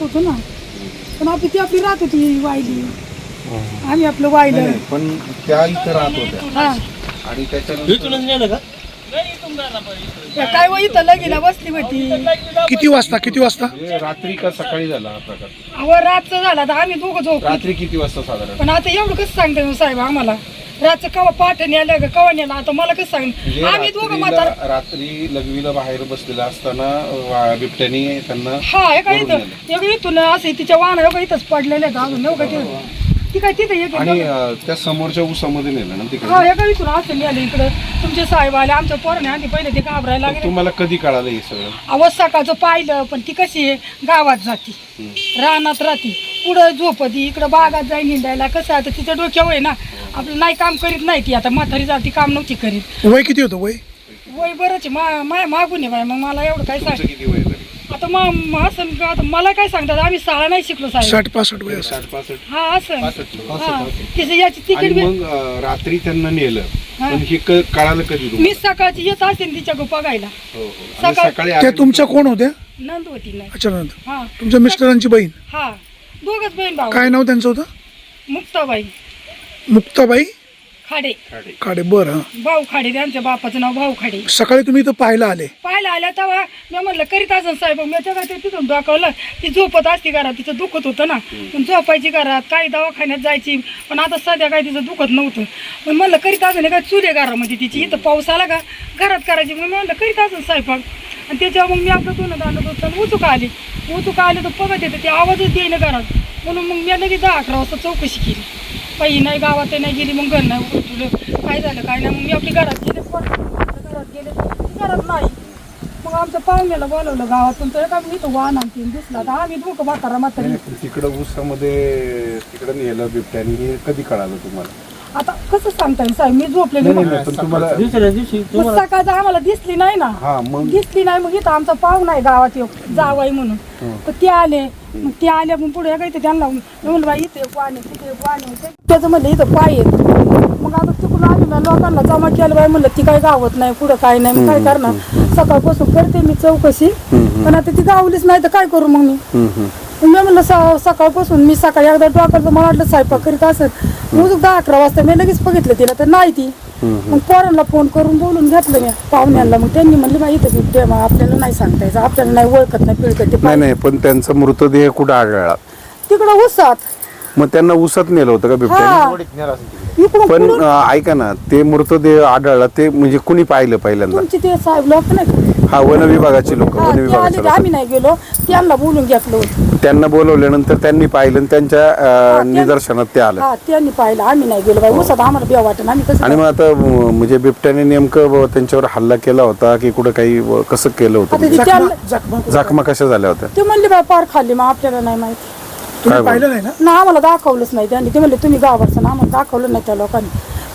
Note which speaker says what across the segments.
Speaker 1: होतो ना. पण आपली ती आपली राहत होती वाहिली. आम्ही आपलं
Speaker 2: नाही, पण त्या इथं राहत होत्या.
Speaker 1: हा.
Speaker 2: आणि त्याच्यानंतर
Speaker 1: त्या काय वय इथं लगीला बसली होती.
Speaker 3: किती वाजता किती वाजता?
Speaker 2: रात्री का सकाळी झाला हा प्रकार?
Speaker 1: अहो रातचं झाला. तर आम्ही दोघं झोप
Speaker 2: रात्री किती वाजता साधारण?
Speaker 1: पण आता एवढं कसं सांगते साहेब आम्हाला? रातचं कवा पाठ न्यायला का कवा न्यायला आता मला कसं सांग
Speaker 2: म्हणजे
Speaker 1: आम्ही दोघं म्हातार
Speaker 2: रात्रीला- रात्री लघवीला बाहेर बसलेला असताना वा- बिबट्यानी त्यांना
Speaker 1: हा हे काय
Speaker 2: ओढून
Speaker 1: इथं एवढं इथून असं तिच्या वाहन एवढं इथंच पडलेले आहेत अजून एवढं तिथं ती काय तिथं एक
Speaker 2: आणि अं, त्या समोरच्या ऊसामध्ये नेलं ना
Speaker 1: हा
Speaker 2: तिकडे
Speaker 1: एका इथून असं नेलं इकडं तुमचे साहेब आले आमच्या पोराने आधी पहिले ते घाबरायला लागले.
Speaker 2: तुम्हाला कधी कळालं हे सगळं?
Speaker 1: अहो सकाळचं पाहिलं पण ती कशी आहे? गावात जाती. रानात राहती. पुढं झोपती इकडं बागात जाई निंदायला. कसं आता तिच्या डोक्यावर आहे ना आपलं नाही काम करीत नाही ती. आता म्हातारी जाती काम नव्हती करीत.
Speaker 3: वय किती होतं वय?
Speaker 1: वय बरंच आहे. मा माय मागून आहे बाय मग मला एवढं काय सांग?
Speaker 2: तुमचं किती वय? तरी
Speaker 1: आता मग असं का- आता मला काय सांगतात? आम्ही शाळा नाही शिकलो साहेब.
Speaker 3: साठ पासष्ट वय
Speaker 2: साठ पासष्ट.
Speaker 1: हा असं.
Speaker 2: पासष्ट
Speaker 1: हा. तिचं याची तिकीट बी
Speaker 2: मग अं, रात्री त्यांना नेलं.
Speaker 1: हा.
Speaker 2: पण हे क- कळालं कधी तुम्हाला?
Speaker 1: मी सकाळची येत असते ना तिच्या बघायला
Speaker 2: हो, हो. आणि
Speaker 1: सकाळ-
Speaker 2: सकाळी
Speaker 3: त्या
Speaker 2: आले-
Speaker 3: तुमच्या कोण होत्या?
Speaker 1: नंद होती नाही
Speaker 3: अचानक
Speaker 1: हा.
Speaker 3: तुमच्या मिस्टरांची बहीण?
Speaker 1: हा. दोघच बहीण भाऊ.
Speaker 3: काय नाव त्यांचं होतं?
Speaker 1: मुक्ताबाई.
Speaker 3: मुक्ताबाई?
Speaker 1: खाडे.
Speaker 2: खाडे.
Speaker 3: काडे बरं. हा
Speaker 1: भाऊ खाडे त्यांच्या बापाचं नाव भाऊ खाडे.
Speaker 3: सकाळी तुम्ही इथं पाहायला आले.
Speaker 1: पाहायला आल्या तेव्हा मी म्हणलं करीत असं साहेब मी तेव्हा ते तिथून दाखवलं. ती झोपत असती घरात तिचं दुखत होतं ना. पण झोपायची घरात काही दवाखान्यात जायची. पण आता सध्या काय तिचं दुखत नव्हतं. पण म्हणलं करीत असं काय चुले घरामध्ये तिची इथं पाऊस आला का? घरात करायची. मग मी म्हणलं करीत असं स्वयंपाक आणि त्याच्यावर मग मी आपलं दोन दांडत होतं उचुका आली. उचुका आली तर बघत येते ते आवाजच येईना घरात. म्हणून मग मी लगेच दहा अकरा वाजता चौकशी केली. बाई नाही गावात नाही गेली मग घर नाही उठलं काय झालं काय नाही. मग मी आपली घरात गेले घरात गेले घरात नाही. मग आमच्या पाहुण्याला बोलवलं गावातून तर का मी तो वाहन आणखी दिसला. तर आम्ही दोघं बाकारा म्हातारी.
Speaker 2: तिकडं उसामध्ये तिकडं नेलं बिबट्याने हे कधी कळालं तुम्हाला?
Speaker 1: आता कसं सांगता येईल साहेब? मी झोपलेली
Speaker 2: नाही, नाही, पण तुम्हाला
Speaker 4: दुसऱ्या दिवशी
Speaker 1: मग सकाळचं आम्हाला दिसली नाही ना.
Speaker 2: हा मग
Speaker 1: दिसली नाही मग इथं आमचा पाहुणा आहे गावात येऊ जावाई म्हणून. तर ते आले. मग ते आले मग पुढे काय ते त्यांना म्हणलं बाई इथे एक वाणी तिथे एक वाणी त्याचं म्हणलं इथं पाय आहेत मग आता तिकडून आम्ही ना लोकांना जमा केलं बाई म्हणलं ती काय गावत नाही पुढं काय नाही मग काय करणार? सकाळपासून करते मी चौकशी. पण आता ती गावलीच नाही तर काय करू मग मी?
Speaker 2: हम्म, हम्म.
Speaker 1: मी म्हणलं स- सकाळपासून मी सकाळी एकदा डॉक्टरचं मला वाटलं स्वयंपाक करीत असत मग दहा अकरा वाजता मी लगेच बघितलं तिला तर नाही ती. मग पोरांना फोन करून बोलून घेतलं मी पाहुण्यांना. मग त्यांनी म्हणले बा इथं बिबटे मग आपल्याला नाही सांगता यायचं आपल्याला नाही ओळखत नाही पिळकत ते
Speaker 2: नाही नाही पण त्यांचा मृतदेह कुठं आढळला?
Speaker 1: तिकडं उसात
Speaker 2: मग त्यांना उसात नेलं होतं का बिबट्याने?
Speaker 1: हा. इकडून
Speaker 2: पण
Speaker 1: पुढून
Speaker 2: अं, ऐका ना ते मृतदेह आढळला ते म्हणजे कुणी पाहिलं पहिल्यांदा?
Speaker 1: तुमचे ते साहेब लोक नाही?
Speaker 2: हा वन विभागाचे लोक
Speaker 1: हा,
Speaker 2: वन
Speaker 1: ते आले
Speaker 2: विभागाचे
Speaker 1: आम्ही नाही गेलो त्यांना बोलून घेतलं होतं.
Speaker 2: त्यांना बोलवल्यानंतर त्यांनी पाहिलं आणि त्यांच्या अं, निदर्शनात ते आलं.
Speaker 1: हा त्यांनी पाहिलं आम्ही नाही गेलो बाई. उसात आम्हाला बिया वाटत आम्ही कसं
Speaker 2: आणि मग आता म्हणजे बिबट्याने नेमकं ब- त्यांच्यावर हल्ला केला होता की कुठं काही व- कसं केलं होतं?
Speaker 1: आता
Speaker 2: म्हणजे?
Speaker 3: जखमा
Speaker 2: जखमा कशा झाल्या होत्या?
Speaker 1: ते म्हणले बाय पार खाल्ली मग आपल्याला नाही माहिती.
Speaker 3: तुम्ही पाहिलं नाही ना?
Speaker 1: ना आम्हाला दाखवलंच नाही त्यांनी. ते म्हणले तुम्ही गावाचं ना आम्हाला दाखवलं नाही त्या लोकांनी.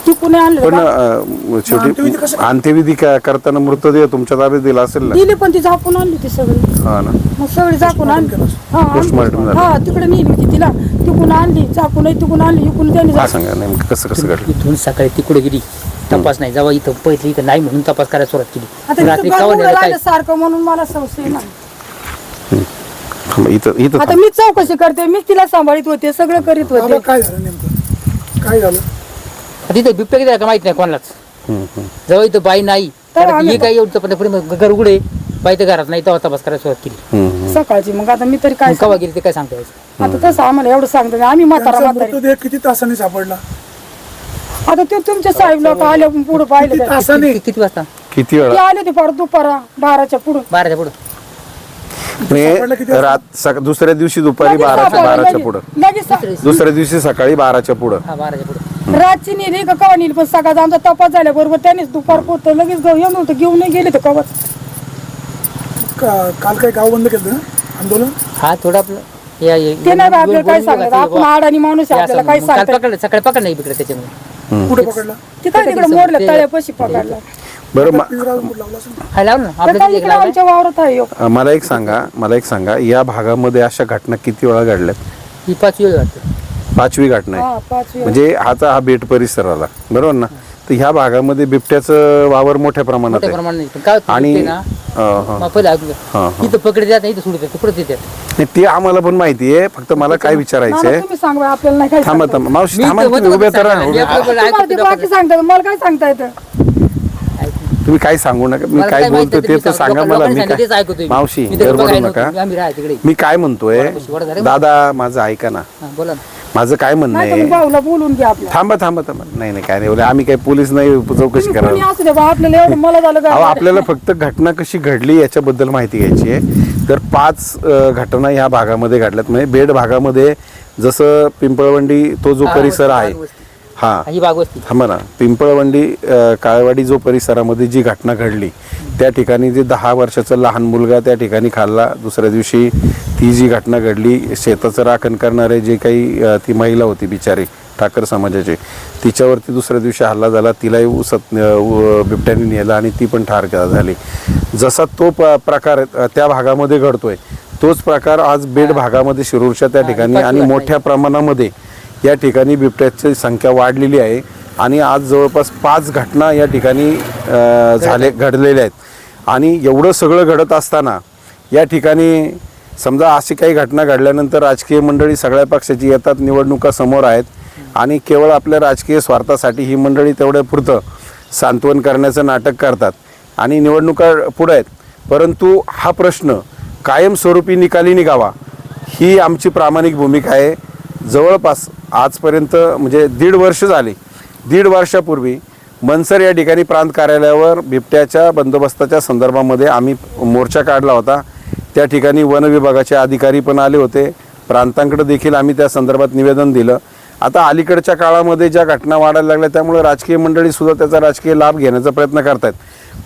Speaker 1: ती कुणी आणलं
Speaker 2: पण
Speaker 1: का?
Speaker 2: अं, शेवटी
Speaker 3: अंत्यविधी कसं-
Speaker 2: अंत्यविधी का- करताना मृतदेह तुमच्या ताब्यात दिला असेल ना?
Speaker 1: दिली पण ती झाकून आणली ती सगळी.
Speaker 2: हा ना.
Speaker 1: मग सगळी झाकून आणली. हा
Speaker 2: Postmortem
Speaker 1: आणली.
Speaker 2: झालं.
Speaker 1: हा तिकडे नेली होती तिला. तिकून आणली झाकून तिकून आणली. इकून त्यांनी
Speaker 2: सांगा नेमकं कसं कसं घडलं?
Speaker 4: इथून सकाळी तिकडे गेली. तपास नाही. जेव्हा इथं पहिली इथं नाही म्हणून तपास करायला सुरुवात केली.
Speaker 1: आता
Speaker 4: रात्री काय?
Speaker 1: राहिलं सारखं म्हणून मला संशय ना
Speaker 2: थांब, इथं इथं
Speaker 1: आता
Speaker 2: थांब.
Speaker 1: मी चौकशी करते. मीच तिला सांभाळीत होते सगळं करीत
Speaker 3: बाबा
Speaker 1: होते
Speaker 3: काय झालं नेमकं? काय झालं?
Speaker 4: तिथे बिबट्या किती आहे का माहीत नाही कोणालाच. जेव्हा इथं बाई नाही.
Speaker 1: तर
Speaker 4: कारण
Speaker 1: आम्ही-
Speaker 4: हे काय एवढं पण पुढे मग घर उघडे. बाई तर घरात नाही तेव्हा तपास करायला सुरुवात केली.
Speaker 1: सकाळची मग आता मी तरी काय
Speaker 4: मग कवा गेली ते काय सांगता यायचं?
Speaker 1: आता तसं आम्हाला एवढं सांगतो आम्ही म्हातारा
Speaker 3: त्यांचा
Speaker 1: म्हातारी.
Speaker 3: मृतदेह किती तासांनी सापडला?
Speaker 1: आता ते तुमचे साहेब लोक आले पुढे पाहिले
Speaker 3: किती तासांनी?
Speaker 4: किती- किती वाजता?
Speaker 2: किती
Speaker 1: ते
Speaker 2: वेळा
Speaker 1: आले ते परत दुपारा बाराच्या पुढे.
Speaker 4: बाराच्या पुढे.
Speaker 3: सापडलं किती
Speaker 2: म्हणजे रात सक- दुसऱ्या दिवशी दुपारी बाराच्या बाराच्या पुढं.
Speaker 1: लगेच
Speaker 2: दुसऱ्या दिवशी सकाळी बाराच्या पुढं.
Speaker 4: हा बाराच्या पुढे.
Speaker 1: रातची नेली का कवा नेली? पण सकाळचा आमचा तपास झाल्या बरोबर त्यानेच दुपार पोत लगेच घेऊन येऊन होतं घेऊन नाही गेले तर कवच
Speaker 3: का- काल काय गाव बंद केलं ना? आंदोलन?
Speaker 4: हा थोडं आपलं या- या-
Speaker 1: ते नाही बा, आपल्याला काय
Speaker 4: बोल-
Speaker 1: सांगत आपण माणूस आहे,
Speaker 4: हे
Speaker 1: आपल्याला काय
Speaker 4: काल
Speaker 1: सांगता
Speaker 4: पकडलं सकाळी पकडलं नाही इकडे त्याच्यामुळे
Speaker 3: कुठे पकडला?
Speaker 1: ते काय तिकडे मोडलं तळ्यापाशी पकडला.
Speaker 2: बरं मा-
Speaker 3: पिंजरा लावला असेल? ना.
Speaker 4: हा लावलं ना.
Speaker 1: तर
Speaker 4: आपल्या
Speaker 1: काय
Speaker 4: तिथे एक
Speaker 1: इकडे
Speaker 4: लावलाय.
Speaker 1: आमच्या वावरात आहे.
Speaker 2: मला एक सांगा मला एक सांगा या भागामध्ये अशा घटना किती वेळा घडल्यात?
Speaker 4: ही पाच वेळ वाटतं
Speaker 2: पाचवी घटना आहे
Speaker 1: हा पाच वेळा.
Speaker 2: म्हणजे हाचा हा बेट परिसर आला बरोबर ना तर ह्या भागामध्ये बिबट्याचं वावर मोठ्या प्रमाणात
Speaker 4: मोठ्या
Speaker 2: आहे
Speaker 4: प्रमाणात नाही पण काय होतं
Speaker 2: आणि
Speaker 4: बिबटे ना
Speaker 2: हा, हा.
Speaker 4: मग पहिले ऐकून
Speaker 2: हा, हा.
Speaker 4: इथं पकडे जात नाही इथं सोडत येतात परत येतात
Speaker 2: नाही, ते आम्हाला पण माहिती आहे फक्त मला काय विचारायचंय
Speaker 1: तुम्ही सांगा आपल्याला नाही काय
Speaker 2: थांबा
Speaker 1: सांगता
Speaker 2: थांबा मावशी
Speaker 4: मी
Speaker 2: थांबा तुम्ही उभ्या तर. राहा.
Speaker 1: तुम्हाला ते बाकी मला काय सांगता येतं
Speaker 2: तुम्ही काय सांगू नका मी
Speaker 4: मला
Speaker 2: काय बोलतो
Speaker 4: आहे
Speaker 2: ते
Speaker 4: ते
Speaker 2: तर सांगा. मला मी
Speaker 4: सांगितलं तेच
Speaker 2: काय. मावशी
Speaker 4: मी त्याचं
Speaker 2: गडबडू
Speaker 4: बघायला
Speaker 2: नका
Speaker 4: नव्हतं. आम्ही.
Speaker 2: मी काय म्हणतोय
Speaker 4: वडापाशी वडा झाले.
Speaker 2: दादा माझं ऐका ना
Speaker 4: हा, बोला ना
Speaker 2: माझं काय म्हणणं
Speaker 1: नाही
Speaker 2: आहे?
Speaker 1: तुम्ही भाऊला बोलून घ्या आपल्या
Speaker 2: थांबा थांबा थांबा. नाही नाही काय नाही बोले आम्ही काही पोलीस नाही चौकशी
Speaker 1: कोणी
Speaker 2: करायला.
Speaker 1: असू दे बा आपल्याला एवढं मला झालं
Speaker 2: अहो
Speaker 1: काय
Speaker 2: आपल्याला फक्त घटना कशी घडली याच्याबद्दल माहिती घ्यायची आहे. तर पाच अ, घटना ह्या भागामध्ये घडल्यात. म्हणजे बेड भागामध्ये जसं पिंपळवंडी तो जो परिसर आहे. हा.
Speaker 4: हा, ही बाग वस्ती.
Speaker 2: थांबा ना. पिंपळवंडी काळवाडी जो परिसरामध्ये जी घटना घडली त्या ठिकाणी जे दहा वर्षाचा लहान मुलगा त्या ठिकाणी खाल्ला. दुसऱ्या दिवशी ती जी घटना घडली शेताचं राखण करणारे जे काही ती महिला होती बिचारी ठाकर समाजाची तिच्यावरती दुसऱ्या दिवशी हल्ला झाला. तिलाही उसत बिबट्याने नेला आणि ती पण ठार झाली. जसा तो प- प्रकार त्या भागामध्ये घडतोय तोच प्रकार आज बेड भागामध्ये शिरूरच्या त्या ठिकाणी आणि मोठ्या प्रमाणामध्ये या ठिकाणी बिबट्याची संख्या वाढलेली आहे. आणि आज जवळपास पाच घटना या ठिकाणी झाले घडलेल्या आहेत. आणि एवढं सगळं घडत असताना या ठिकाणी समजा अशी काही घटना घडल्यानंतर राजकीय मंडळी सगळ्या पक्षाची येतात निवडणुका समोर आहेत. आणि केवळ आपल्या राजकीय स्वार्थासाठी ही मंडळी तेवढ्या पुरतं सांत्वन करण्याचं नाटक करतात आणि निवडणुका पुढे आहेत. परंतु हा प्रश्न कायमस्वरूपी निकाली निघावा ही आमची प्रामाणिक भूमिका आहे. जवळपास आजपर्यंत म्हणजे दीड वर्ष झाली. दीड वर्षापूर्वी मनसर या ठिकाणी प्रांत कार्यालयावर बिबट्याच्या बंदोबस्ताच्या संदर्भामध्ये आम्ही मोर्चा काढला होता. त्या ठिकाणी वन विभागाचे अधिकारी पण आले होते. प्रांतांकडे देखील आम्ही त्या संदर्भात निवेदन दिलं. आता अलीकडच्या काळामध्ये ज्या घटना वाढायला लागल्या त्यामुळे राजकीय मंडळी सुद्धा त्याचा राजकीय लाभ घेण्याचा प्रयत्न करतायत.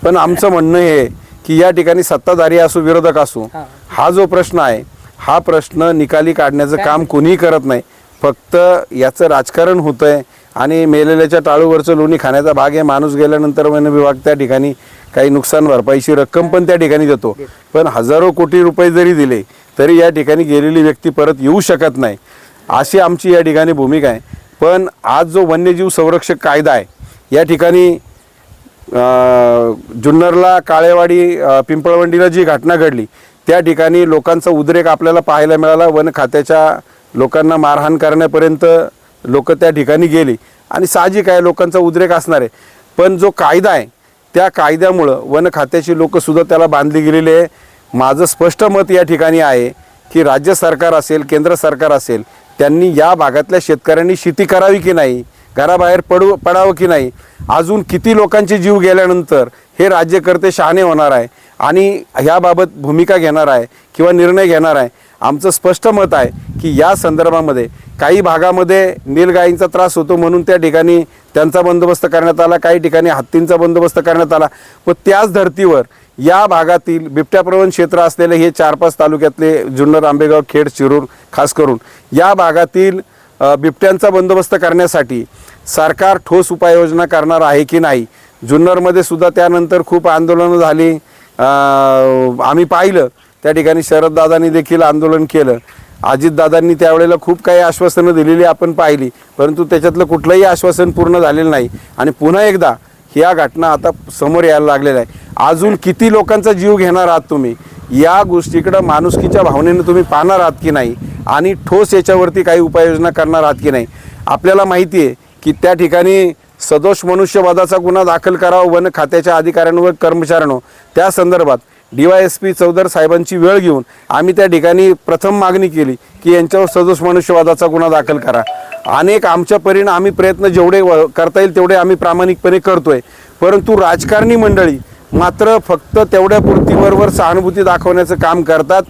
Speaker 2: पण आमचं म्हणणं हे की या ठिकाणी सत्ताधारी असो विरोधक असो हा. जो प्रश्न आहे हा प्रश्न निकाली काढण्याचं काम कोणीही करत नाही. फक्त याचं राजकारण होतं आहे आणि मेलेल्याच्या टाळूवरचं लोणी खाण्याचा भाग आहे. माणूस गेल्यानंतर वन विभाग त्या ठिकाणी काही नुकसान भरपाईची रक्कम पण त्या ठिकाणी देतो. पण हजारो कोटी रुपये जरी दिले तरी या ठिकाणी गेलेली व्यक्ती परत येऊ शकत नाही. अशी आमची या ठिकाणी भूमिका आहे. पण आज जो वन्यजीव संरक्षक कायदा आहे या ठिकाणी जुन्नरला काळेवाडी पिंपळवंडीला जी घटना घडली त्या ठिकाणी लोकांचा उद्रेक आपल्याला पाहायला मिळाला. वन खात्याच्या लोकांना मारहाण करण्यापर्यंत लोक त्या ठिकाणी गेली. आणि साहजिक आहे लोकांचा उद्रेक असणार आहे. पण जो कायदा आहे त्या कायद्यामुळं वन खात्याची लोकंसुद्धा त्याला बांधली गेलेली आहे. माझं स्पष्ट मत या ठिकाणी आहे की राज्य सरकार असेल केंद्र सरकार असेल त्यांनी या भागातल्या शेतकऱ्यांनी शेती करावी की नाही घराबाहेर पडू पडावं की नाही अजून किती लोकांचे जीव गेल्यानंतर हे राज्यकर्ते शहाणे होणार आहे. आणि ह्याबाबत भूमिका घेणार आहे किंवा निर्णय घेणार आहे आमचं स्पष्ट मत आहे की या संदर्भामध्ये काही भागामध्ये नीलगायींचा त्रास होतो म्हणून त्या ठिकाणी त्यांचा बंदोबस्त करण्यात आला काही ठिकाणी हत्तींचा बंदोबस्त करण्यात आला. व त्याच धर्तीवर या भागातील बिबट्याप्रवण क्षेत्र असलेले हे चार पाच तालुक्यातले जुन्नर आंबेगाव खेड शिरूर खास करून या भागातील बिबट्यांचा बंदोबस्त करण्यासाठी सरकार ठोस उपाययोजना करणार आहे की नाही? जुन्नरमध्ये सुद्धा त्यानंतर खूप आंदोलनं झाली. आम्ही पाहिलं. त्या ठिकाणी शरददादांनी देखील आंदोलन केलं. अजितदादांनी त्यावेळेला खूप काही आश्वासनं दिलेली आपण पाहिली. परंतु त्याच्यातलं कुठलंही आश्वासन पूर्ण झालेलं नाही. आणि पुन्हा एकदा ह्या घटना आता समोर यायला लागलेल्या आहे अजून किती लोकांचा जीव घेणार आहात तुम्ही? या गोष्टीकडं माणुसकीच्या भावनेनं तुम्ही पाहणार आहात की नाही? आणि ठोस याच्यावरती काही उपाययोजना करणार आहात की नाही? आपल्याला माहिती आहे की त्या ठिकाणी सदोष मनुष्यवादाचा गुन्हा दाखल करावा वन खात्याच्या अधिकाऱ्यांवर कर्मचाऱ्यांनो त्या संदर्भात D Y S P Chaudhar साहेबांची वेळ घेऊन आम्ही त्या ठिकाणी प्रथम मागणी केली की यांच्यावर सदोष मनुष्यवादाचा गुन्हा दाखल करा. अनेक आमच्या परीने आम्ही प्रयत्न जेवढे व- करता येईल तेवढे आम्ही प्रामाणिकपणे करतोय. परंतु राजकारणी मंडळी मात्र फक्त तेवढ्या पुरतीवरवर सहानुभूती दाखवण्याचं काम करतात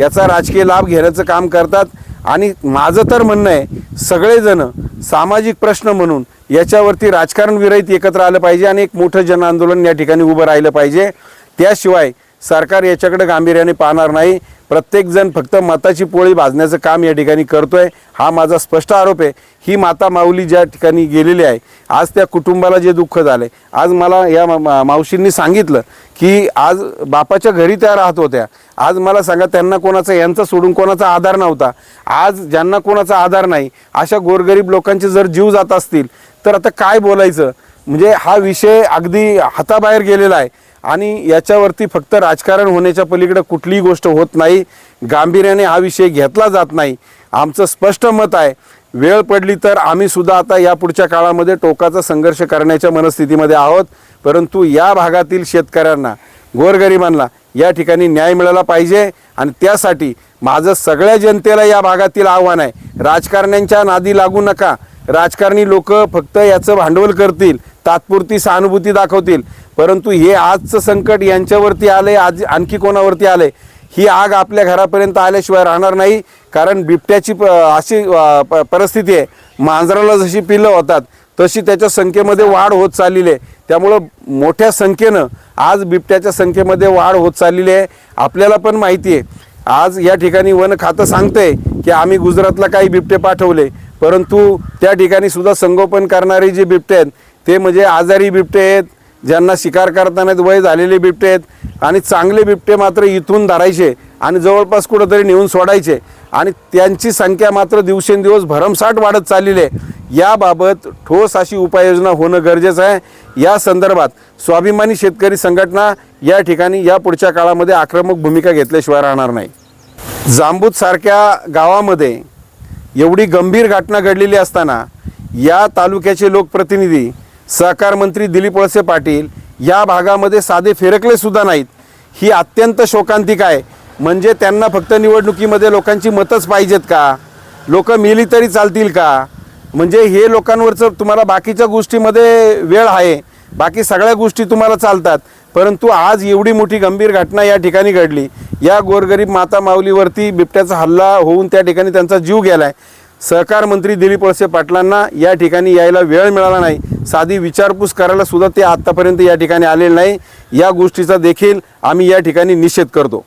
Speaker 2: याचा राजकीय लाभ घेण्याचं काम करतात. आणि माझं तर म्हणणं आहे सगळेजण सामाजिक प्रश्न म्हणून याच्यावरती राजकारण विरहित एकत्र आलं पाहिजे आणि एक मोठं जन आंदोलन या ठिकाणी उभं राहिलं पाहिजे. त्याशिवाय सरकार याच्याकडे गांभीर्याने पाहणार नाही. प्रत्येकजण फक्त मताची पोळी भाजण्याचं काम या ठिकाणी करतोय. हा माझा स्पष्ट आरोप आहे. ही माता माऊली ज्या ठिकाणी गेलेली आहे आज त्या कुटुंबाला जे दुःख झालंय. आज मला या मा- मा- मावशींनी सांगितलं की आज बापाच्या घरी त्या राहत होत्या. आज मला सांगा त्यांना कोणाचा यांचा सोडून कोणाचा आधार नव्हता. आज ज्यांना कोणाचा आधार नाही अशा गोरगरीब लोकांचे जर जीव जात असतील तर आता काय बोलायचं? म्हणजे हा विषय अगदी हाताबाहेर गेलेला आहे. आणि याच्यावरती फक्त राजकारण होण्याच्या पलीकडे कुठलीही गोष्ट होत नाही. गांभीर्याने हा विषय घेतला जात नाही. आमचं स्पष्ट मत आहे वेळ पडली तर आम्ही सुद्धा आता या पुढच्या काळामध्ये टोकाचा संघर्ष करण्याच्या मनस्थितीमध्ये आहोत. परंतु या भागातील शेतकऱ्यांना गोरगरिबांना या ठिकाणी न्याय मिळाला पाहिजे. आणि त्यासाठी माझं सगळ्या जनतेला या भागातील आव्हान आहे. राजकारण्यांच्या नादी लागू नका. राजकारणी लोक फक्त याचं भांडवल करतील तात्पुरती सहानुभूती दाखवतील. परंतु हे आजचं संकट यांच्यावरती आले आज आणखी कोणावरती आले ही आग आपल्या घरापर्यंत आल्याशिवाय राहणार नाही कारण बिबट्याची प अशी प- परिस्थिती आहे. मांजराला जशी पिल्लं होतात तशी त्याच्या संख्येमध्ये वाढ होत चाललेली आहे. त्यामुळं मोठ्या संख्येनं आज बिबट्याच्या संख्येमध्ये वाढ होत चाललेली आहे. आपल्याला पण माहिती आहे. आज या ठिकाणी वन खातं सांगतंय की आम्ही गुजरातला काही बिबटे पाठवले परंतु त्या ठिकाणी सुद्धा संगोपन करणारे जे बिबटे आहेत ते म्हणजे आजारी बिबटे आहेत ज्यांना शिकार करताना वय झालेले बिबटे आहेत आणि चांगले बिबटे मात्र इथून धरायचे आणि जवळपास कुठंतरी नेऊन सोडायचे. आणि त्यांची संख्या मात्र दिवसेंदिवस भरमसाठ वाढत चाललेली आहे. याबाबत ठोस अशी उपाययोजना होणं गरजेचं आहे. या संदर्भात स्वाभिमानी शेतकरी संघटना या ठिकाणी या पुढच्या काळामध्ये आक्रमक भूमिका घेतल्याशिवाय राहणार नाही. जांबूतसारख्या गावामध्ये एवढी गंभीर घटना घडलेली असताना या तालुक्याचे लोकप्रतिनिधी सहकार मंत्री दिलीप वळसे पाटील या भागामध्ये साधे फिरकलेसुद्धा नाहीत. ही अत्यंत शोकांतिक आहे. म्हणजे त्यांना फक्त निवडणुकीमध्ये लोकांची मतच पाहिजेत का? लोक मिली तरी चालतील का? म्हणजे हे लोकांवरचं तुम्हाला बाकीच्या गोष्टीमध्ये वेळ आहे. बाकी सगळ्या गोष्टी तुम्हाला चालतात. परंतु आज एवढी मोठी गंभीर घटना या ठिकाणी घडली. या गोरगरीब माता माऊलीवरती बिबट्याचा हल्ला होऊन त्या ठिकाणी त्यांचा जीव गेला आहे सहकार मंत्री दिलीप वळसे पाटलांना या ठिकाणी यायला वेळ मिळाला नाही. साधी विचारपूस करायला सुद्धा ते आत्तापर्यंत या ठिकाणी आलेले नाही. या गोष्टीचा देखील आम्ही या ठिकाणी निषेध करतो.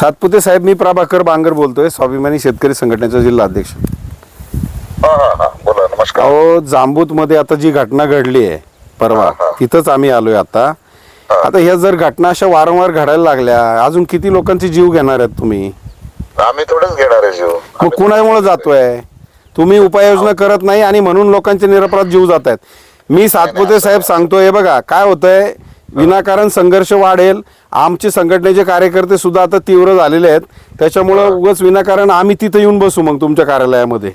Speaker 2: सातपुते साहेब मी प्रभाकर बांगर बोलतोय स्वाभिमानी शेतकरी संघटनेचा जिल्हा अध्यक्ष.
Speaker 5: हा हा हा बोला नमस्कार.
Speaker 2: अहो जांबूतमध्ये आता जी घटना घडली आहे परवा तिथंच आम्ही आलोय आता. आता ह्या जर घटना अशा वारंवार घडायला लागल्या अजून किती लोकांचे जीव घेणार आहेत तुम्ही?
Speaker 5: आम्ही थोडंच घेणार आहे जीव.
Speaker 2: मग कुणामुळे जातोय? तुम्ही उपाययोजना करत नाही आणि म्हणून लोकांचे निरपराध जीव जात आहेत मी सातपुते साहेब सांगतोय बघा काय होतंय विनाकारण संघर्ष वाढेल. आमचे संघटनेचे कार्यकर्ते सुद्धा आता तीव्र झालेले आहेत. त्याच्यामुळं उगाच विनाकारण आम्ही तिथं येऊन बसू मग तुमच्या कार्यालयामध्ये.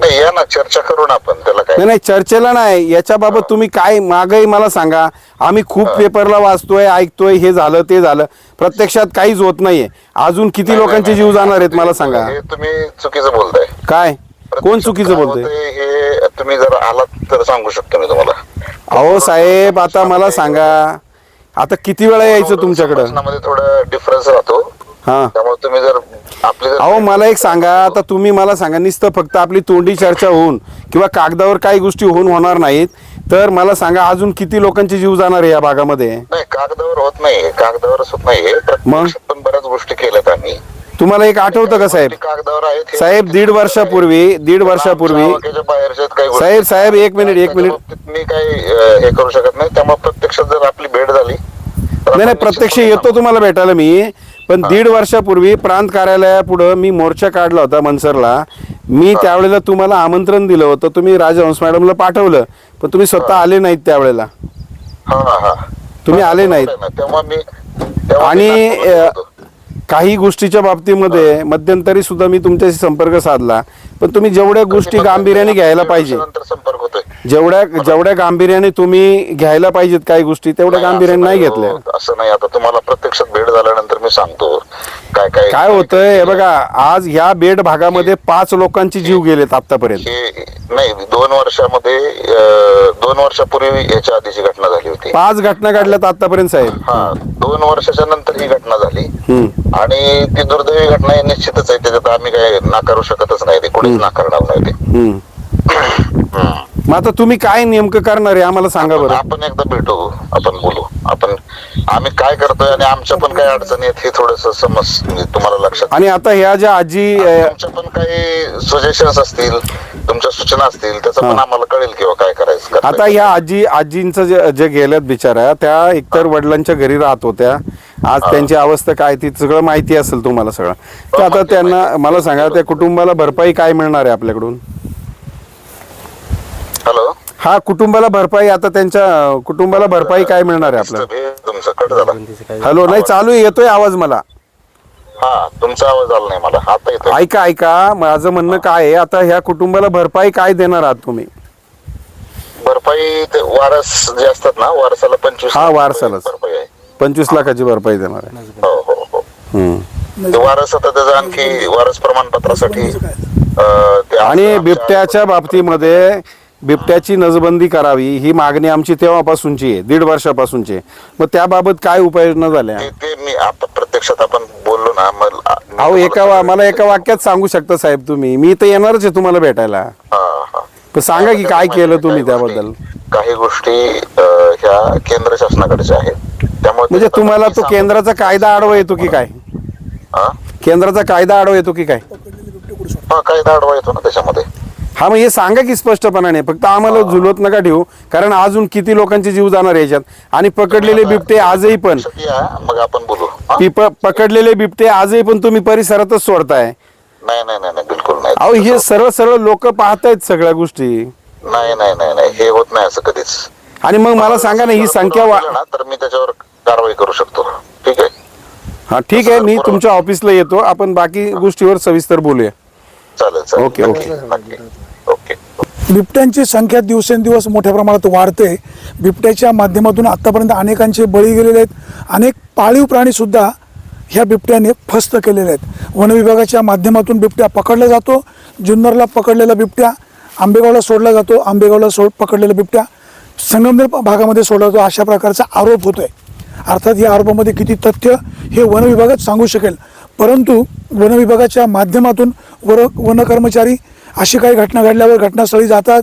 Speaker 5: नाही या ना चर्चा करू ना आपण त्याला काय.
Speaker 2: नाही नाही चर्चेला नाही. याच्याबाबत तुम्ही काय मागही मला सांगा. आम्ही खूप पेपरला वाचतोय ऐकतोय हे झालं ते झालं. प्रत्यक्षात काहीच होत नाहीये. अजून किती लोकांचे जीव जाणार आहेत मला सांगा.
Speaker 5: हे तुम्ही चुकीचं बोलताय.
Speaker 2: काय? कोण चुकीचं बोलतोय?
Speaker 5: हे तुम्ही जर आलात तर सांगू शकतो मी तुम्हाला.
Speaker 2: अहो साहेब आता मला सांगा. आता किती वेळा यायचं तुमच्याकडं?
Speaker 5: थोडं डिफरन्स राहतो.
Speaker 2: हा.
Speaker 5: त्यामुळे तुम्ही जर आपली जर
Speaker 2: अहो मला एक सांगा. आता तुम्ही मला सांगा नुसतं फक्त आपली तोंडी चर्चा होऊन किंवा कागदावर काही गोष्टी होऊन होणार नाहीत तर मला सांगा अजून किती लोकांचे जीव जाणार आहे या भागामध्ये?
Speaker 5: नाही कागदावर होत नाही कागदावरच होत नाही प्रत्यक्षात पण बऱ्याच गोष्टी केल्यात आम्ही.
Speaker 2: तुम्हाला एक आठवतं का साहेब?
Speaker 5: गोष्टी कागदावर आहेत
Speaker 2: साहेब दीड वर्षापूर्वी दीड वर्षापूर्वी
Speaker 5: आवाक्याच्या बाहेरच्या आहेत काही गोष्टी.
Speaker 2: साहेब साहेब एक मिनिट एक मिनिट.
Speaker 5: मी काही अं, हे करू शकत नाही. त्यामुळे प्रत्यक्षात जर आपली भेट झाली तर
Speaker 2: नाही नाही
Speaker 5: आपण
Speaker 2: प्रत्यक्ष येतो तुम्हाला भेटायला मी. पण दीड वर्षापूर्वी प्रांत कार्यालयापुढं मी मोर्चा काढला होता मनसरला. मी त्यावेळेला तुम्हाला आमंत्रण दिलं होतं. तुम्ही राजहंस मॅडमला पाठवलं पण तुम्ही स्वतः आले नाहीत त्यावेळेला.
Speaker 5: हा हा. हा
Speaker 2: तुम्ही आले नाहीत.
Speaker 5: तेव्हा मी तेव्हा
Speaker 2: आणि अ,
Speaker 5: होतो.
Speaker 2: काही गोष्टीच्या बाबतीमध्ये मध्यंतरी सुद्धा मी तुमच्याशी संपर्क साधला पण तुम्ही जेवढ्या गोष्टी गांभीर्याने घ्यायला पाहिजे.
Speaker 5: नंतर संपर्क होतोय.
Speaker 2: जेवढ्या जेवढ्या गांभीर्याने तुम्ही घ्यायला पाहिजेत काही गोष्टी तेवढ्या गांभीर्याने नाही
Speaker 5: असं
Speaker 2: घेतल्या.
Speaker 5: हो, असं नाही. आता तुम्हाला प्रत्यक्षात भेट झाल्यानंतर मी सांगतो काय काय
Speaker 2: काय होतंय हे बघा आज ह्या बेड भागामध्ये पाच लोकांचे जीव गेलेत आतापर्यंत
Speaker 5: हे नाही दोन वर्षामध्ये अं, दोन वर्षापूर्वी याच्या आधीची घटना झाली होती.
Speaker 2: पाच घटना घडल्यात आतापर्यंत साहेब.
Speaker 5: हा दोन वर्षाच्या नंतर ही घटना झाली.
Speaker 2: हम्म.
Speaker 5: आणि ती दुर्दैवी घटना निश्चितच आहे. त्याच्यात आम्ही काय नाकारू शकतच नाही. ते कोणीच नाकारणार नाही ते.
Speaker 2: हम्म. मग आता तुम्ही काय नेमकं करणार आहे? आम्हाला सांगा बरं.
Speaker 5: आपण एकदा भेटू आपण बोलू. आपण आम्ही काय करतोय आणि आमच्या पण काय अडचणी आहेत हे थोडस समज म्हणजे तुम्हाला लक्षात.
Speaker 2: आणि आता ह्या ज्या आजी अ,
Speaker 5: तुमच्या पण काही सजेशन्स असतील तुमच्या सूचना असतील त्याचं पण आम्हाला कळेल किंवा काय करायचं करता
Speaker 2: आता ह्या आजी आजींचं जे जे गेल्यात बिचाऱ्या त्या एकतर वडिलांच्या घरी राहत होत्या. आज त्यांची अवस्था काय ती सगळं माहिती असेल तुम्हाला सगळं. तर आता
Speaker 5: माहिती-
Speaker 2: त्यांना. मला सांगा त्या कुटुंबाला भरपाई काय मिळणार आहे आपल्याकडून?
Speaker 5: हॅलो
Speaker 2: हा कुटुंबाला भरपाई आता त्यांच्या कुटुंबाला भरपाई काय मिळणार आहे आपल्याला
Speaker 5: तुमचा कट झाला.
Speaker 2: हॅलो नाही चालू आहे, येतोय आवाज मला.
Speaker 5: हा तुमचा आवाज आला नाही मला आता येतोय.
Speaker 2: ऐका ऐका माझं म्हणणं काय आहे आता ह्या कुटुंबाला भरपाई काय देणार आहात तुम्ही?
Speaker 5: भरपाई ते वारस जे असतात ना वारसाला पंचवीस
Speaker 2: हा,
Speaker 5: लाख रुपये
Speaker 2: वारसालाच.
Speaker 5: भरपाई आहे.
Speaker 2: पंचवीस लाखाची भरपाई देणार आहे.
Speaker 5: हो हो हो.
Speaker 2: हम्म.
Speaker 5: ते वारस आता त्याचं आणखी वारस प्रमाणपत्रासाठी अं, ते
Speaker 2: आणि
Speaker 5: आमच्या-
Speaker 2: बिबट्याच्या बाबतीमध्ये बिबट्याची नजबंदी करावी ही मागणी आमची तेव्हापासूनची आहे दीड वर्षापासूनची आहे. मग त्याबाबत काय उपाययोजना झाल्या?
Speaker 5: ते ते मी आता प्रत्यक्षात आपण बोललो ना मग आ- मी
Speaker 2: अहो एका वा- मला एका वाक्यात सांगू शकता साहेब तुम्ही. मी तर येणारच आहे तुम्हाला भेटायला.
Speaker 5: हा, हा.
Speaker 2: पण सांगा की काय केलं तुम्ही
Speaker 5: काही
Speaker 2: त्याबद्दल?
Speaker 5: गोष्टी- काही गोष्टी अं, ह्या केंद्र शासनाकडच्या आहेत. त्यामुळे
Speaker 2: म्हणजे
Speaker 5: ते
Speaker 2: तुम्हाला तो केंद्राचा कायदा आडवा येतो की काय?
Speaker 5: हा?
Speaker 2: केंद्राचा कायदा आडवा येतो की काय?
Speaker 5: हा कायदा आडवा येतो ना त्याच्यामध्ये.
Speaker 2: हा मग हे सांगा की स्पष्टपणाने फक्त आम्हाला झुलवत नका ठेवू कारण अजून किती लोकांचे जीव जाणार याच्यात. आणि पकडलेले बिबटे आजही पण.
Speaker 5: मग आपण बोलू.
Speaker 2: पकडलेले बिबटे आजही पण तुम्ही परिसरातच सोडताय.
Speaker 5: नाही नाही नाही बिलकुल नाही.
Speaker 2: अहो हे सरळ सरळ लोक पाहतायत सगळ्या गोष्टी.
Speaker 5: नाही नाही नाही नाही हे होत नाही असं कधीच.
Speaker 2: आणि मग मला सांगा ना ही संख्या वा
Speaker 5: तर मी त्याच्यावर कारवाई करू शकतो. ठीक आहे?
Speaker 2: हा ठीक आहे मी तुमच्या ऑफिसला येतो. आपण बाकी गोष्टीवर सविस्तर बोलूया.
Speaker 5: चालेल चालेल.
Speaker 2: Okay, okay.
Speaker 3: बिबट्यांची संख्या दिवसेंदिवस मोठ्या प्रमाणात वाढते. बिबट्याच्या माध्यमातून आत्तापर्यंत अनेकांचे बळी गेलेले आहेत. अनेक पाळीव प्राणीसुद्धा ह्या बिबट्याने फस्त केलेले आहेत. वनविभागाच्या माध्यमातून बिबट्या पकडला जातो. जुन्नरला पकडलेला बिबट्या आंबेगावला सोडला जातो. आंबेगावला सोड पकडलेला बिबट्या संगमनेर भागामध्ये सोडला जातो. अशा प्रकारचा आरोप होतो आहे अर्थात या आरोपामध्ये किती तथ्य हे वनविभागच सांगू शकेल. परंतु वनविभागाच्या माध्यमातून वर वनकर्मचारी अशी काही घटना घडल्यावर घटनास्थळी जातात.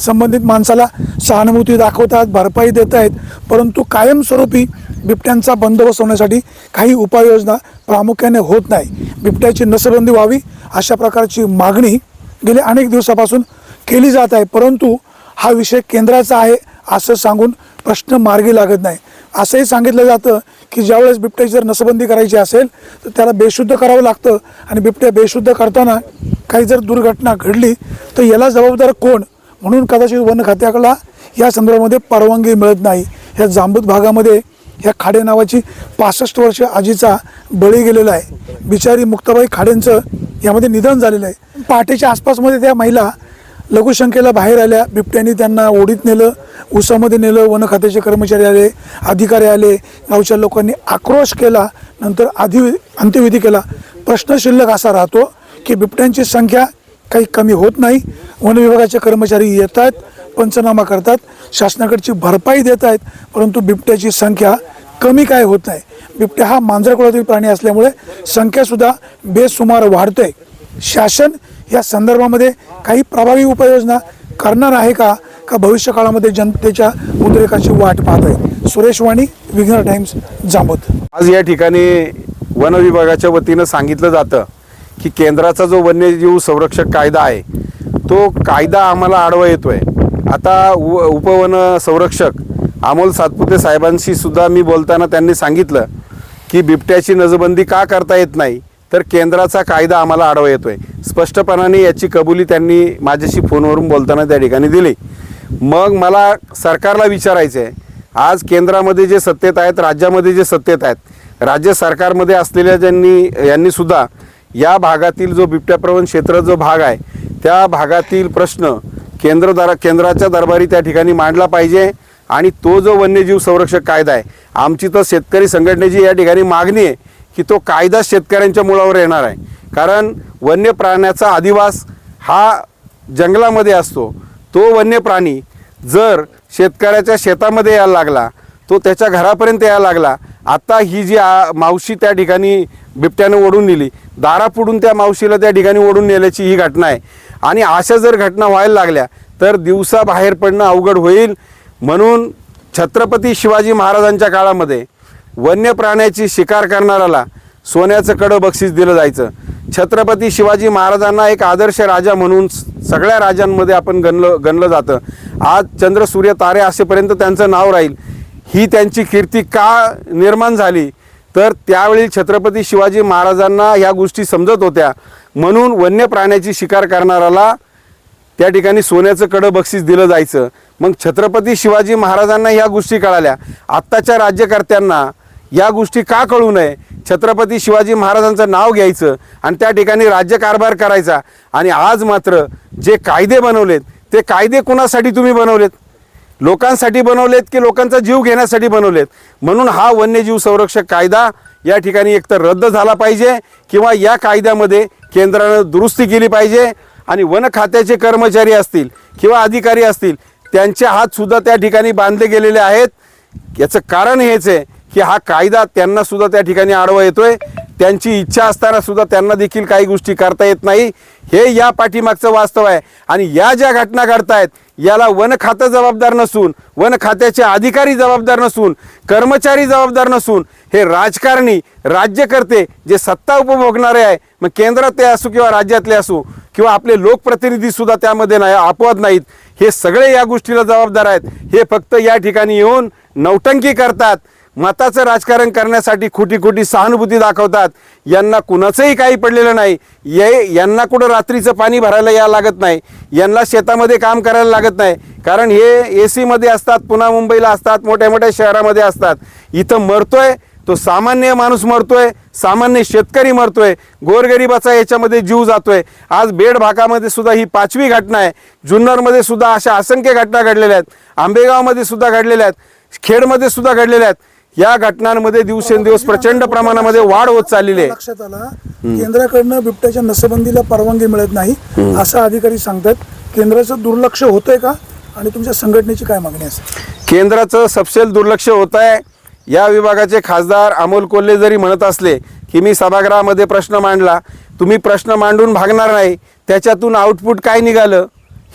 Speaker 3: संबंधित माणसाला सहानुभूती दाखवतात भरपाई देत आहेत परंतु कायमस्वरूपी बिबट्यांचा बंदोबस्त होण्यासाठी काही उपाययोजना प्रामुख्याने होत नाही. बिबट्याची नसबंदी व्हावी अशा प्रकारची मागणी गेल्या अनेक दिवसापासून केली जात आहे. परंतु हा विषय केंद्राचा आहे. असं सांगून प्रश्न मार्गी लागत नाही. असंही सांगितलं जातं की ज्यावेळेस बिबट्याची जर नसबंदी करायची असेल तर त्याला बेशुद्ध करावं लागतं. आणि बिबट्या बेशुद्ध करताना काही जर दुर्घटना घडली तर याला जबाबदार कोण? म्हणून कदाचित वन खात्याला या संदर्भामध्ये परवानगी मिळत नाही. या जांबूत भागामध्ये ह्या खाडे नावाची पासष्ट वर्ष आजीचा बळी गेलेला आहे. बिचारी मुक्ताबाई खाडेंचं यामध्ये निधन झालेलं आहे. पहाटेच्या आसपासमध्ये त्या महिला लघुशंकेला बाहेर आल्या. बिबट्यांनी त्यांना ओढीत नेलं. उसामध्ये नेलं. वन खात्याचे कर्मचारी आले. अधिकारी आले. गावच्या लोकांनी आक्रोश केला. नंतर आधी अंत्यविधी केला. प्रश्न शिल्लक असा राहतो की बिबट्यांची संख्या काही कमी होत नाही. वन विभागाचे कर्मचारी येत आहेत. पंचनामा करतात. शासनाकडची भरपाई देत आहेत. परंतु बिबट्याची संख्या कमी काय होत नाही. बिबट्या हा मांजर कुळातील प्राणी असल्यामुळे संख्यासुद्धा बेसुमार वाढते शासन या संदर्भामध्ये काही प्रभावी उपाययोजना करणार आहे का? का भविष्य काळामध्ये जनतेच्या उद्रेकाची वाट पाहत आहे? सुरेश वाणी विघ्नर टाइम्स जांबोत
Speaker 2: आज या ठिकाणी वन विभागाच्या वतीनं सांगितलं जातं की केंद्राचा जो वन्यजीव संरक्षक कायदा आहे तो कायदा आम्हाला आडवा येतोय. आता व उपवन संरक्षक अमोल सातपुते साहेबांशी सुद्धा मी बोलताना त्यांनी सांगितलं की बिबट्याची नजबंदी का करता येत नाही? तर केंद्राचा कायदा आम्हाला आडवा आहे स्पष्टपणाने याची कबुली त्यांनी माझ्याशी फोनवरून बोलताना त्या ठिकाणी दिली. मग मला सरकारला विचारायचं आहे आज केंद्रामध्ये जे सत्तेत आहेत राज्यामध्ये जे सत्तेत आहेत राज्य सरकारमध्ये असलेल्या ज्यांनी यांनीसुद्धा या भागातील जो बिबट्याप्रवण क्षेत्र जो भाग आहे त्या भागातील प्रश्न केंद्र दर केंद्राच्या दरबारी त्या ठिकाणी मांडला पाहिजे आणि तो जो वन्यजीव संरक्षक कायदा आहे आमची तर शेतकरी संघटनेची या ठिकाणी मागणी आहे की तो कायदा शेतकऱ्यांच्या मुळावर येणार आहे. कारण वन्य प्राण्याचा अधिवास हा जंगलामध्ये असतो. तो वन्य प्राणी जर शेतकऱ्याच्या शेतामध्ये यायला लागला तो त्याच्या घरापर्यंत यायला लागला आत्ता ही जी आ- मावशी त्या ठिकाणी बिबट्यानं ओढून नेली दारापुढून त्या मावशीला त्या ठिकाणी ओढून नेल्याची ही घटना आहे. आणि अशा जर घटना व्हायला लागल्या तर दिवसा बाहेर पडणं अवघड होईल. म्हणून छत्रपती शिवाजी महाराजांच्या काळामध्ये वन्य प्राण्याची शिकार करणाऱ्याला सोन्याचं कडं बक्षीस दिलं जायचं. छत्रपती शिवाजी महाराजांना एक आदर्श राजा म्हणून सगळ्या राजांमध्ये आपण गणलं गणलं जातं. आज चंद्र सूर्य तारे असेपर्यंत त्यांचं नाव राहील. ही त्यांची कीर्ती का निर्माण झाली? तर त्यावेळी छत्रपती शिवाजी महाराजांना ह्या गोष्टी समजत होत्या. म्हणून वन्य प्राण्याची शिकार करणाऱ्याला त्या ठिकाणी सोन्याचं कडं बक्षीस दिलं जायचं. मग छत्रपती शिवाजी महाराजांना ह्या गोष्टी कळाल्या. आत्ताच्या राज्यकर्त्यांना या गोष्टी का कळू नये? छत्रपती शिवाजी महाराजांचं नाव घ्यायचं आणि त्या ठिकाणी राज्यकारभार करायचा. आणि आज मात्र जे कायदे बनवलेत ते कायदे कुणासाठी तुम्ही बनवलेत? लोकांसाठी बनवलेत की लोकांचा जीव घेण्यासाठी बनवलेत? म्हणून हा वन्यजीव संरक्षक कायदा या ठिकाणी एकतर रद्द झाला पाहिजे किंवा या कायद्यामध्ये केंद्रानं दुरुस्ती केली पाहिजे आणि वन खात्याचे कर्मचारी असतील किंवा अधिकारी असतील त्यांचे हातसुद्धा त्या ठिकाणी बांधले गेलेले आहेत. याचं कारण हेच आहे की हा कायदा त्यांना सुद्धा त्या ठिकाणी आडवा येतोय. त्यांची इच्छा असताना सुद्धा त्यांना देखील काही गोष्टी करता येत नाही. हे या पाठीमागचं वास्तव आहे. आणि या ज्या घटना घडतायत याला वन खातं जबाबदार नसून वन खात्याचे अधिकारी जबाबदार नसून कर्मचारी जबाबदार नसून हे राजकारणी राज्यकर्ते जे सत्ता उपभोगणारे आहे मग केंद्रातले असो किंवा राज्यातले असो किंवा आपले लोकप्रतिनिधीसुद्धा त्यामध्ये नाही अपवाद नाहीत. हे सगळे या गोष्टीला जबाबदार आहेत. हे फक्त या ठिकाणी येऊन नौटंकी करतात. मताचं राजकारण करण्यासाठी खोटी खोटी सहानुभूती दाखवतात. यांना कुणाचंही काही पडलेलं नाही. ये यांना कुठं रात्रीचं पाणी भरायला या लागत नाही. यांना शेतामध्ये काम करायला लागत नाही. कारण हे ए सीमध्ये असतात पुन्हा मुंबईला असतात मोठ्या मोठ्या शहरामध्ये असतात. इथं मरतोय तो सामान्य माणूस मरतोय सामान्य शेतकरी मरतोय गोरगरिबाचा याच्यामध्ये जीव जातोय. आज बेड भागामध्ये सुद्धा ही पाचवी घटना आहे. जुन्नरमध्ये सुद्धा अशा असंख्य घटना घडलेल्या आहेत. आंबेगावमध्ये सुद्धा घडलेल्या आहेत. खेडमध्ये सुद्धा घडलेल्या आहेत. या घटनांमध्ये दिवसेंदिवस प्रचंड प्रमाणामध्ये वाढ होत चाललेली आहे.
Speaker 3: लक्षात आला केंद्राकडनं बिबट्याच्या नसबंदीला परवानगी मिळत नाही असं अधिकारी सांगतात. केंद्राचं दुर्लक्ष होतंय का? आणि तुमच्या संघटनेची काय मागणी असेल
Speaker 2: केंद्राचं सपशेल दुर्लक्ष होत आहे. या विभागाचे खासदार अमोल कोल्हे जरी म्हणत असले की मी सभागृहामध्ये प्रश्न मांडला तुम्ही प्रश्न मांडून भागणार नाही त्याच्यातून आउटपुट काय निघालं?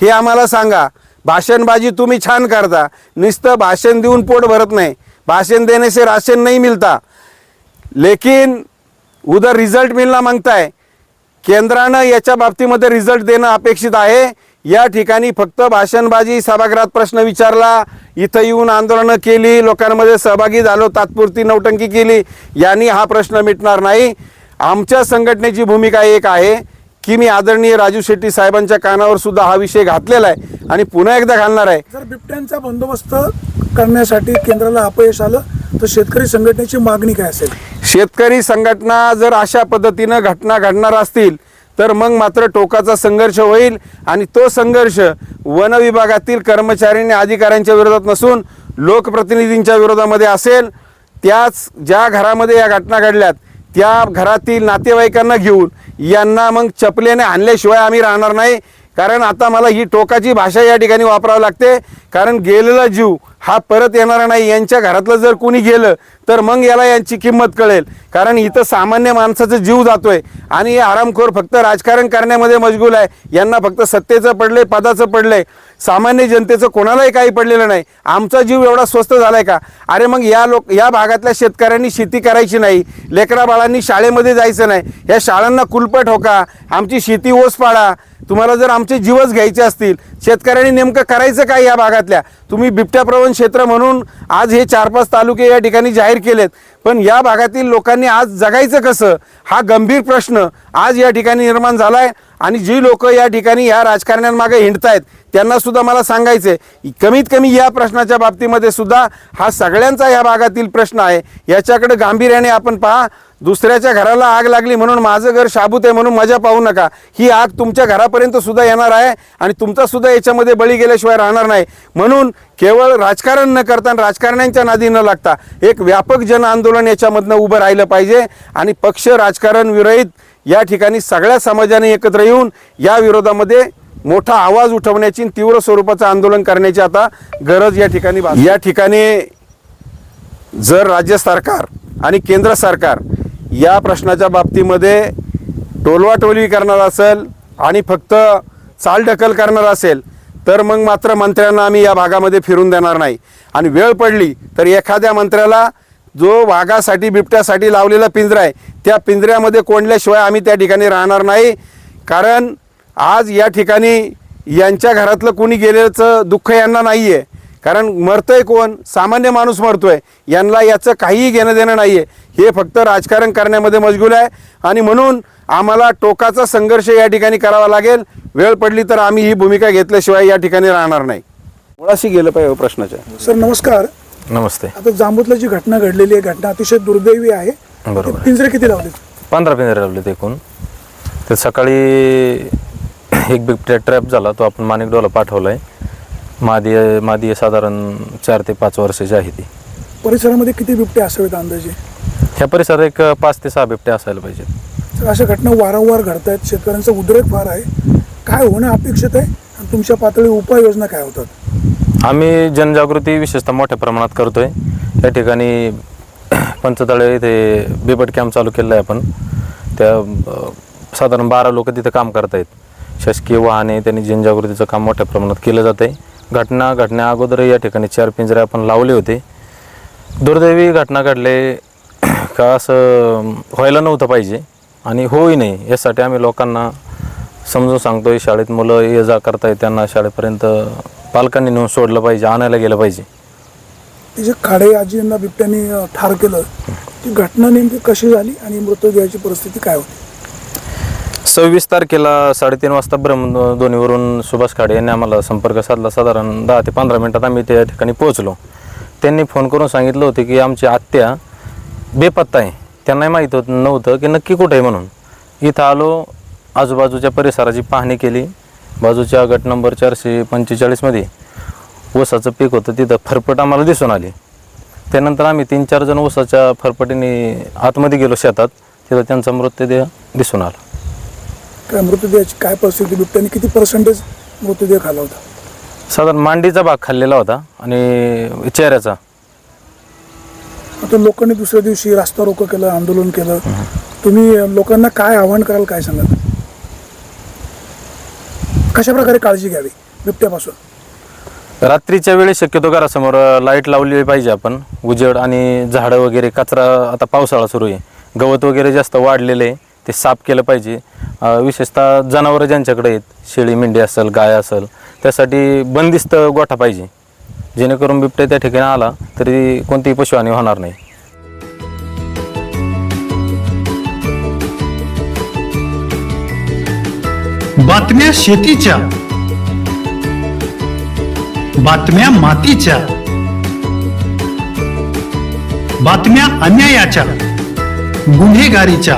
Speaker 2: हे आम्हाला सांगा. भाषणबाजी तुम्ही छान करता. नुसतं भाषण देऊन पोट भरत नाही. भाषण देने से राशन नहीं मिलता लेकिन उधर रिझल्ट मिळणं मागताय. केंद्रानं याच्या बाबतीमध्ये रिझल्ट देणं अपेक्षित आहे. या ठिकाणी फक्त भाषणबाजी सभागृहात प्रश्न विचारला. इथं येऊन आंदोलनं केली. लोकांमध्ये सहभागी झालो. तात्पुरती नौटंकी केली. यांनी हा प्रश्न मिटणार नाही. आमच्या संघटनेची भूमिका एक आहे. की मी आदरणीय राजू शेट्टी साहेबांच्या कानावर सुद्धा हा विषय घातलेला आहे आणि पुन्हा एकदा घालणार आहे.
Speaker 3: जर बिबट्यांचा बंदोबस्त करण्यासाठी केंद्राला अपयश आलं तर शेतकरी संघटनेची मागणी काय असेल?
Speaker 2: शेतकरी संघटना जर अशा पद्धतीनं घटना घडणार असतील तर मग मात्र टोकाचा संघर्ष होईल आणि तो संघर्ष वन विभागातील कर्मचारी आणि अधिकाऱ्यांच्या विरोधात नसून लोकप्रतिनिधींच्या विरोधामध्ये असेल त्याच ज्या घरामध्ये या घटना घडल्यात त्या घरातील नातेवाईकांना घेऊन यांना मग चपलेने आणल्याशिवाय आम्ही राहणार नाही. कारण आता मला ही टोकाची भाषा या ठिकाणी वापरावी लागते. कारण गेलेला जीव हा परत येणारा नाही. यांच्या घरातलं जर कोणी गेलं तर मग याला यांची किंमत कळेल. कारण इथं सामान्य माणसाचा जीव जातोय आणि हे आरामखोर फक्त राजकारण करण्यामध्ये मजगूल आहे. यांना फक्त सत्तेचं पडलंय पदाचं पडलंय. सामान्य जनतेचं कोणालाही काही पडलेलं नाही. आमचा जीव एवढा स्वस्त झालाय का? अरे मग या लोक या भागातल्या शेतकऱ्यांनी शेती करायची नाही. लेकरा बाळांनी शाळेमध्ये जायचं नाही. या शाळांना कुलपट होका आमची शेती ओस पाडा. तुम्हाला जर आमचे जीवच घ्यायचे असतील शेतकऱ्यांनी नेमकं करायचं काय या भागातल्या? तुम्ही बिबट्या प्रवण पर्यटन क्षेत्र म्हणून आज हे चार पाच तालुके या ठिकाणी जाहीर केलेत. पण या भागातील लोकांनी आज जगायचं कसं हा गंभीर प्रश्न आज या ठिकाणी निर्माण झाला आहे आणि जी लोक या ठिकाणी या राजकारण्यांमागे हिंडतायत त्यांना सुद्धा मला सांगायचं आहे कमीत कमी या प्रश्नाच्या बाबतीमध्ये सुद्धा हा सगळ्यांचा या भागातील प्रश्न आहे. याच्याकडे गांभीर्याने आपण पहा दुसऱ्याच्या घराला आग लागली म्हणून माझं घर शाबूत आहे म्हणून मजा पाहू नका. ही आग तुमच्या घरापर्यंत सुद्धा येणार आहे आणि तुमचा सुद्धा याच्यामध्ये बळी गेल्याशिवाय राहणार नाही. म्हणून केवळ राजकारण न करता राजकारण्यांच्या नादी न लागता एक व्यापक जन आंदोलन याच्यामधनं उभं राहिलं पाहिजे आणि पक्ष राजकारण विरहित या ठिकाणी सगळ्या समाजाने एकत्र येऊन या विरोधामध्ये मोठा आवाज उठवण्याची तीव्र स्वरूपाचं आंदोलन करण्याची आता गरज या ठिकाणी या ठिकाणी जर राज्य सरकार आणि केंद्र सरकार या प्रश्नाच्या बाबतीमध्ये टोलवाटोलवी करणार असेल आणि फक्त चालढकल करणार असेल तर मग मात्र मंत्र्यांना आम्ही या भागामध्ये फिरून देणार नाही. आणि वेळ पडली तर एखाद्या मंत्र्याला जो वाघासाठी बिबट्यासाठी लावलेला पिंजरा आहे त्या पिंजऱ्यामध्ये कोंडल्याशिवाय आम्ही त्या ठिकाणी राहणार नाही. कारण आज या ठिकाणी यांच्या घरातलं कोणी गेल्याचं दुःख यांना नाही आहे कारण मरतंय कोण? सामान्य माणूस मरतोय. यांना याचं काहीही घेणं देणं नाही आहे हे फक्त राजकारण करण्यामध्ये मशगूल आहे. आणि म्हणून आम्हाला टोकाचा संघर्ष या ठिकाणी करावा लागेल. वेळ पडली तर आम्ही ही भूमिका घेतल्याशिवाय या ठिकाणी राहणार नाही. मुळाशी गेलं पाहिजे हो प्रश्नाच्या.
Speaker 3: सर नमस्कार.
Speaker 6: नमस्ते.
Speaker 3: आता जांबूतला जी घटना घडलेली आहे घटना अतिशय दुर्दैवी आहे.
Speaker 6: बरोबर.
Speaker 3: ते पिंजरे किती लावले
Speaker 6: पंधरा पिंजरे लावले ते एकूण. तर सकाळी एक बिबट्या ट्रॅप झाला तो आपण माणिकडोला पाठवला आहे मादी मादी साधारण चार ते पाच वर्षाची आहे ती.
Speaker 3: परिसरामध्ये किती बिबटे असावेत अंदाजे?
Speaker 6: ह्या परिसरात एक पाच ते सहा बिबट्या असायला पाहिजेत.
Speaker 3: तर अशा घटना वारंवार घडत आहेत शेतकऱ्यांचा उद्रेक फार आहे. काय होणं अपेक्षित आहे? आणि तुमच्या पातळी उपाययोजना काय होतात?
Speaker 6: आम्ही जनजागृती विशेषतः मोठ्या प्रमाणात करतोय. या ठिकाणी पंचतळे इथे बिबट कॅम्प चालू केलेला आहे आपण. त्या अ, साधारण बारा लोक तिथे काम करत आहेत शासकीय वाहने त्यांनी जनजागृतीचं काम मोठ्या प्रमाणात केलं जात आहे घटना घडण्या अगोदर या ठिकाणी चार पिंजरे आपण लावले होते. दुर्दैवी घटना घडले का असं व्हायला नव्हतं पाहिजे आणि होई नाही. यासाठी आम्ही लोकांना समजून सांगतोय शाळेत मुलं ये जा करताय त्यांना शाळेपर्यंत पालकांनी नेऊन सोडलं पाहिजे आणायला गेलं पाहिजे.
Speaker 3: तिचे जे खाडे आजींना बिबट्याने ठार केलं ती घटना नेमकी कशी झाली आणि मृतदेहाची परिस्थिती काय होती?
Speaker 6: सव्वीस तारखेला साडेतीन वाजता ब्रह्मध्वनीवरून सुभाष खाडे यांनी आम्हाला संपर्क साधला. साधारण दहा ते पंधरा मिनटात आम्ही त्या ठिकाणी पोहोचलो. त्यांनी फोन करून सांगितलं होतं की आमची आत्या बेपत्ता आहे. त्यांनाही माहीत होत नव्हतं की नक्की कुठे आहे म्हणून. इथं आलो आजूबाजूच्या परिसराची पाहणी केली. बाजूच्या गट नंबर चारशे पंचेचाळीसमध्ये ऊसाचं पीक होतं. तिथं फरफट आम्हाला दिसून आली. त्यानंतर आम्ही तीन चार जण ऊसाच्या फरफटीने आतमध्ये गेलो शेतात. तिथं त्यांचा मृतदेह दिसून आला.
Speaker 3: काय मृतदेहाची काय परिस्थिती बिबट्याने किती पर्सेंटेज मृतदेह खाला होता?
Speaker 6: साधारण मांडीचा भाग खाल्लेला होता आणि चेहऱ्याचा.
Speaker 3: आता लोकांनी दुसऱ्या दिवशी रास्ता रोको केलं आंदोलन केलं. तुम्ही अं, लोकांना काय आव्हान कराल काय सांगाल? कशा प्रकारे काळजी घ्यावी बिबट्यापासून?
Speaker 6: रात्रीच्या वेळी शक्यतो घरासमोर लाइट लावली पाहिजे आपण. उजेड आणि झाडं वगैरे कचरा आता पावसाळा सुरू आहे. गवत वगैरे जास्त वाढलेलं आहे. ते साफ केलं पाहिजे. विशेषतः जनावरं ज्यांच्याकडे आहेत शेळी मेंढी असेल गाय असेल त्यासाठी बंदिस्त गोठा पाहिजे. जेणेकरून बिबट्या त्या ठिकाणी आला तरी कोणतीही पशुहानी होणार नाही.
Speaker 7: बातम्या शेतीच्या. बातम्या मातीच्या. बातम्या अन्यायाच्या. गुन्हेगारीच्या.